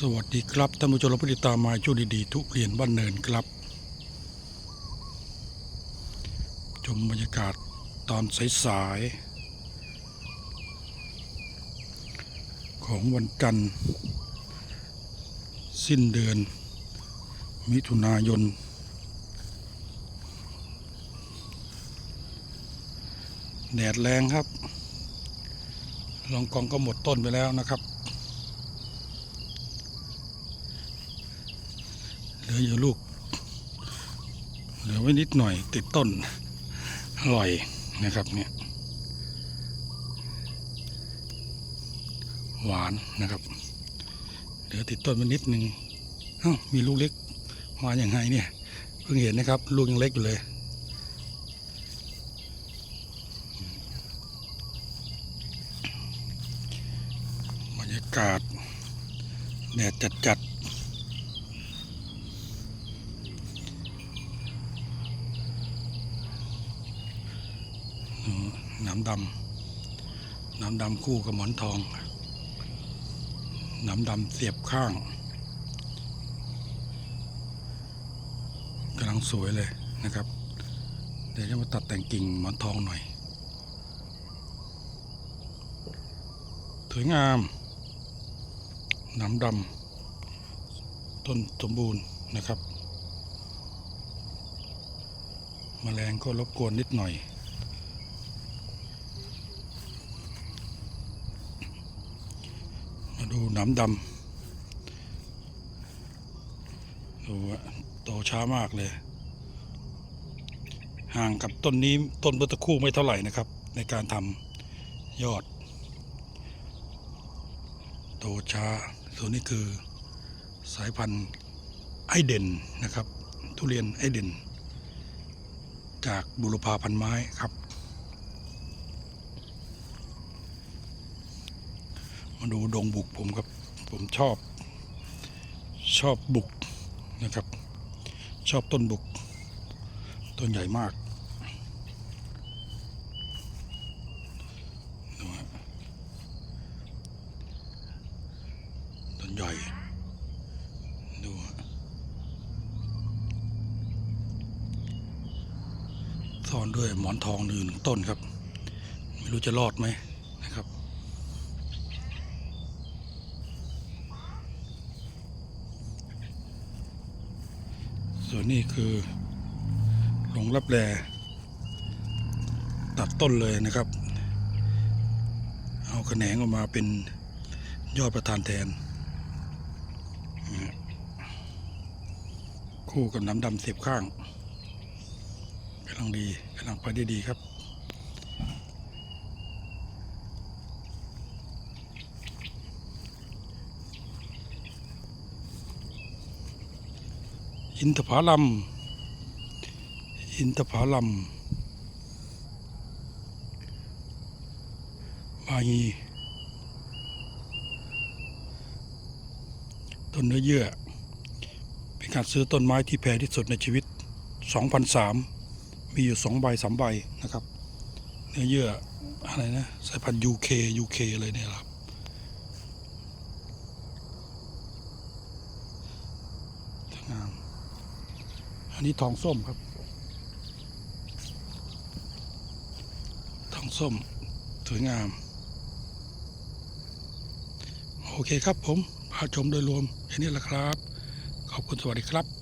สวัสดีครับท่านผู้ชมและผู้ติดตามมาช่วดีๆทุเรียนบ้านเนินครับ ชมบรรยากาศตอนสายๆของวันจันทร์ สิ้นเดือน มิถุนายน แดดแรงครับ ลองกองก็หมดต้นไปแล้วนะครับ เหลืออยู่ลูก เหลือไว้นิดหน่อยติดต้นอร่อยนะครับเนี่ยหวานนะครับ เหลือติดต้นไว้นิดนึงอ้ามีลูกเล็กมาอย่างไงเนี่ยเพิ่งเห็นนะครับ ลูกยังเล็กอยู่เลยบรรยากาศแดดจัด ๆน้ำดำน้ำดำคู่กับหมอนทองน้ำดำเสียบข้างกำลังสวยเลยนะครับ เดี๋ยวจะมาตัดแต่งกิ่งหมอนทองหน่อย สวยงามน้ำดำต้นสมบูรณ์นะครับแมลงก็รบกวนนิดหน่อย มาดู หน้ำดำดูอะโตช้ามากเลย ห่างกับต้นนี้ต้นเบอร์ตะคู่ไม่เท่าไหร่นะครับ ในการทำยอด โตช้า ส่วนนี้คือสายพันธุ์ไอเด่นนะครับ ทุเรียนไอเด่น จากบุรพาพันไม้ครับ มาดูดงบุกผมครับ ผมชอบ ชอบบุกนะครับ ชอบต้นบุก ต้นใหญ่มากต้นใหญ่ดูซ่อนด้วยหมอนทองหนึ่งต้นครับ ไม่รู้จะรอดไหมนะครับ ส่วนนี้คือหลงรับแลตัดต้นเลยนะครับ เอาแขนงออกมาเป็นยอดประธานแทน คู่กับน้ำดำเสียบข้างกำลังดีกำลังไปได้ดีครับ อินทผลัม อินทผลัมมาฮีต้นเนื้อเยื่อ เป็นการซื้อต้นไม้ที่แพงที่สุดในชีวิต 2,003 มีอยู่ 2 ใบ 3 ใบนะครับ เนื้อเยื่ออะไรนะ สายพันธุ์ UK UK เลยเนี่ยครับ สวยงาม อั นนี้ทองส้มครับ ทองส้มสวยงาม โอเคครับผมพาชมโดยรวมแค่นี้แหละครับ ขอบคุณสวัสดีครับ